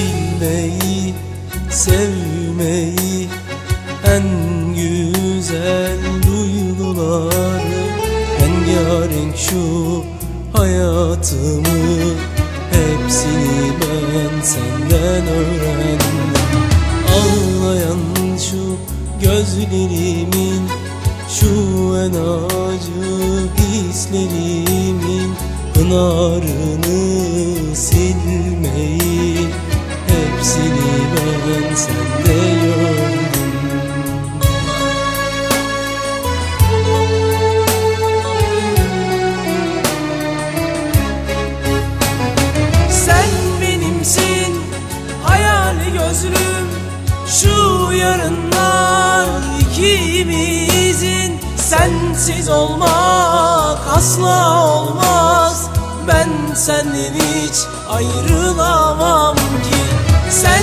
Sevilmeyi, sevmeyi En güzel duyguları Rengarenk şu hayatımı Hepsini ben senden öğrendim. Ağlayan şu gözlerimin Şu en acı hislerimin Pınarını silmeyi Sen benimsin hayali gözlüm. Şu yarınlar ikimizin. Sensiz olmak asla olmaz. Ben senden hiç ayrılamam ki. Sen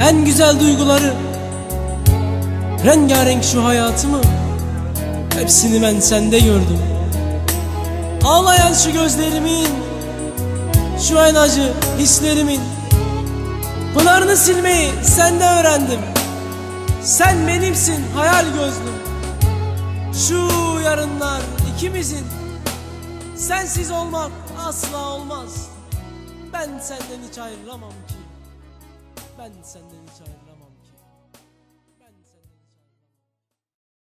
En güzel duyguları. Rengarenk şu hayatımı. Hepsini ben sende gördüm. Ağlayan şu gözlerimin Şu en acı hislerimin. Pınarını silmeyi sende öğrendim. Sen benimsin hayal gözlüm. Şu yarınlar ikimizin. Sensiz olmak asla olmaz. Ben senden hiç ayrılamam ki Ben senden hiç ayrılamam